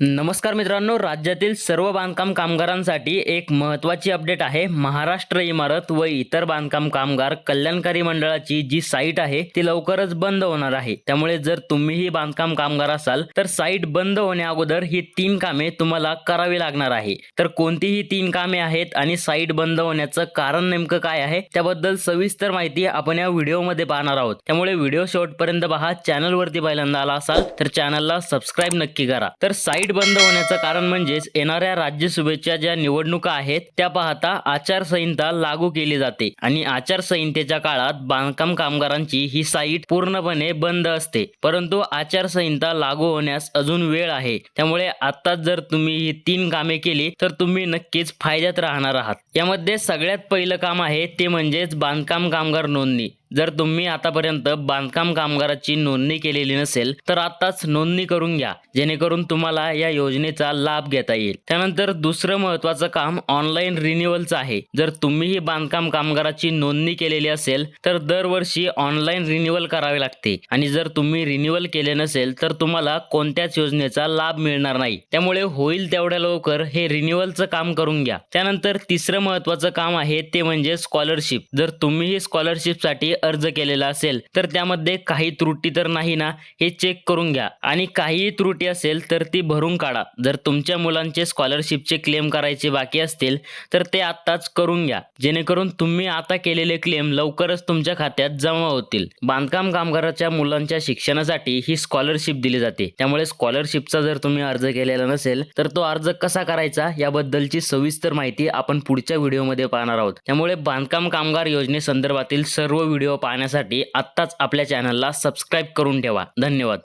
नमस्कार मित्रांनो राज्यातील सर्व बांधकाम कामगारांसाठी एक महत्त्वाची अपडेट आहे. महाराष्ट्र इमारत व इतर बांधकाम कामगार कल्याणकारी मंडळाची जी साईट आहे ती लवकरच बंद होणार आहे. त्यामुळे जर तुम्हीही बांधकाम कामगार असाल तर साईट बंद होण्या अगोदर ही तीन कामे तुम्हाला करावी लागणार आहे. तर कोणतीही तीन कामे आहेत आणि साईट बंद होण्याचं कारण नेमकं काय आहे त्याबद्दल सविस्तर माहिती आपण या व्हिडिओमध्ये पाहणार आहोत. त्यामुळे व्हिडिओ शेवटपर्यंत पहा चॅनलवरती पहिल्यांदा आला असाल तर चॅनलला सबस्क्राईब नक्की करा. तर साईट बंद होण्याचं कारण म्हणजेच येणाऱ्या राज्यसभेच्या ज्या निवडणुका आहेत त्या पाहता आचारसंहिता लागू केली जाते. आणि आचारसंहितेच्या काळात बांधकाम कामगारांची ही साईट पूर्णपणे बंद असते. परंतु आचारसंहिता लागू होण्यास अजून वेळ आहे. त्यामुळे आताच जर तुम्ही ही तीन कामे केली तर तुम्ही नक्कीच फायद्यात राहणार आहात. यामध्ये सगळ्यात पहिलं काम आहे ते म्हणजेच बांधकाम कामगार नोंदणी. जर तुम्ही आतापर्यंत बांधकाम कामगाराची नोंदणी केलेली नसेल तर आताच नोंदणी करून घ्या जेणेकरून तुम्हाला या योजनेचा लाभ घेता येईल. त्यानंतर दुसरं महत्वाचं काम ऑनलाईन रिन्युअलचं आहे. जर तुम्हीही बांधकाम कामगाराची नोंदणी केलेली असेल तर दरवर्षी ऑनलाईन रिन्युअल करावे लागते. आणि जर तुम्ही रिन्युअल केले नसेल तर तुम्हाला कोणत्याच योजनेचा लाभ मिळणार नाही. त्यामुळे होईल तेवढ्या लवकर हे रिन्युअलचं काम करून घ्या. त्यानंतर तिसरं महत्वाचं काम आहे ते म्हणजे स्कॉलरशिप. जर तुम्हीही स्कॉलरशिपसाठी अर्ज केलेला असेल तर त्यामध्ये काही त्रुटी तर नाही ना? हे चेक करून घ्या. आणि काहीही त्रुटी असेल तर ती भरून काढा. जर तुमच्या मुलांचे स्कॉलरशिपचे क्लेम करायचे बाकी असतील तर ते आत्ताच करून घ्या. जेणेकरून तुम्ही आता केलेले क्लेम लवकरच तुमच्या खात्यात जमा होतील. बांधकाम कामगाराच्या मुलांच्या शिक्षणासाठी ही स्कॉलरशिप दिली जाते. त्यामुळे स्कॉलरशिपचा जर तुम्ही अर्ज केलेला नसेल तर तो अर्ज कसा करायचा? याबद्दलची सविस्तर माहिती आपण पुढच्या व्हिडिओमध्ये पाहणार आहोत. त्यामुळे बांधकाम कामगार योजनेसंदर्भातील सर्व व्हिडिओ व्हिडिओ पाहण्यासाठी आत्ताच आपल्या चॅनलला सबस्क्राईब करून ठेवा. धन्यवाद.